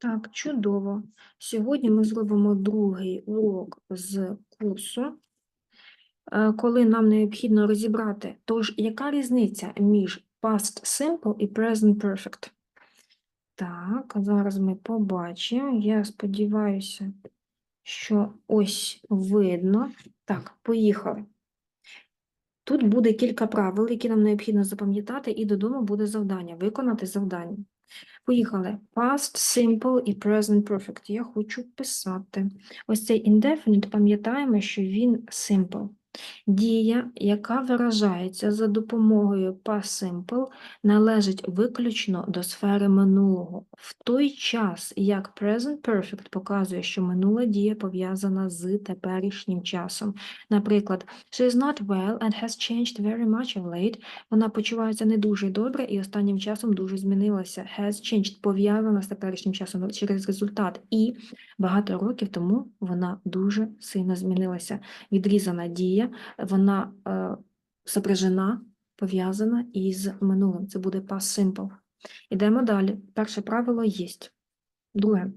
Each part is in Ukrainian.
Так, чудово. Сьогодні ми зробимо другий урок з курсу, е, коли нам необхідно розібрати, тож яка різниця між past simple і present perfect? Так, зараз ми побачимо. Я сподіваюся, що ось видно. Так, поїхали. Тут буде кілька правил, які нам необхідно запам'ятати, і додому буде завдання, виконати завдання. Поїхали. Past simple і present perfect. Я хочу писати. Ось цей indefinite, пам'ятаємо, що він simple. Дія, яка виражається за допомогою past simple, належить виключно до сфери минулого. В той час, як present perfect показує, що минула дія пов'язана з теперішнім часом. Наприклад, she is not well and has changed very much of late. Вона почувається не дуже добре і останнім часом дуже змінилася. Has changed пов'язана з теперішнім часом через результат. І багато років тому вона дуже сильно змінилася. Відрізана дія, вона е, сопряжена, пов'язана із минулим. Це буде past simple. Ідемо далі. Перше правило є. Друге.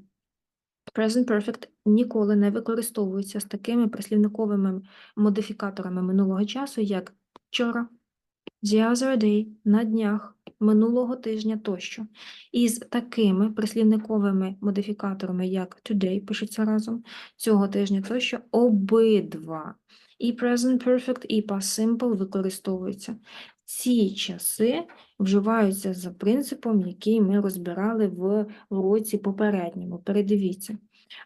Present perfect ніколи не використовується з такими прислівниковими модифікаторами минулого часу, як вчора, the other day, на днях, минулого тижня тощо. І з такими прислівниковими модифікаторами, як today, пишеться разом, цього тижня тощо, обидва. І present perfect, і past simple використовуються. Ці часи вживаються за принципом, який ми розбирали в уроці попередньому. Передивіться.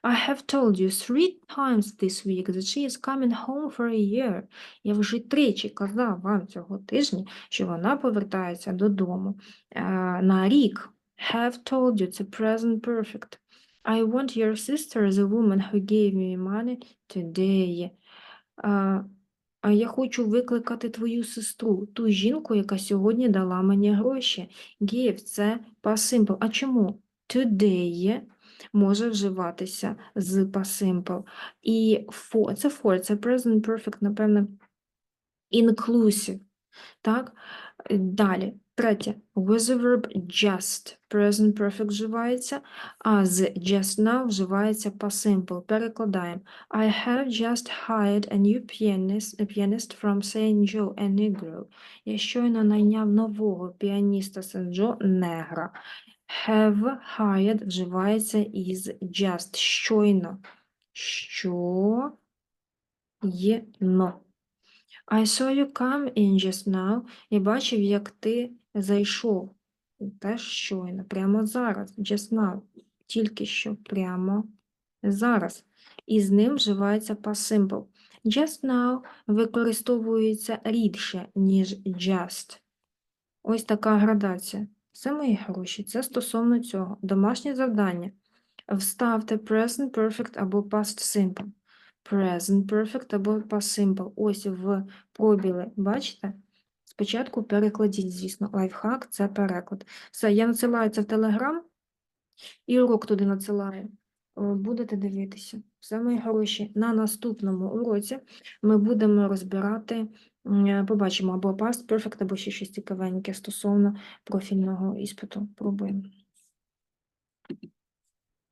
I have told you three times this week that she is coming home for a year. Я вже тричі казав вам цього тижня, що вона повертається додому е, на рік. Have told you це present perfect. I want your sister, the woman who gave me money today. А, я хочу викликати твою сестру, ту жінку, яка сьогодні дала мені гроші. Give – це simple. А чому? Today може вживатися з past simple. І for, це for, це present perfect, напевно, inclusive. Так? Далі. Третє. With the verb just. Present perfect вживається, а з just now вживається past simple. Перекладаємо. I have just hired a new pianist, a pianist from St. Joe, a Negro. Я щойно найняв нового піаніста. Joe, негра. Have hired вживається із just. Щойно. Що є. I saw you come in just now. Я бачив, як ти зайшов. Теж щойно, прямо зараз, just now. Тільки що, прямо зараз. І з ним вживається past simple. Just now використовується рідше, ніж just. Ось така градація. Це мої гроші. Це стосовно цього. Домашнє завдання. Вставте present perfect або past simple. Present perfect або past simple. Ось в пробіли, бачите? Спочатку перекладіть, звісно, лайфхак це переклад. Все, я надсилаю це в Телеграм і урок туди надсилаю. Будете дивитися. Все, мої хороші. На наступному уроці ми будемо розбирати, побачимо або past perfect, або ще щось цікавеньке стосовно профільного іспиту. Пробуємо.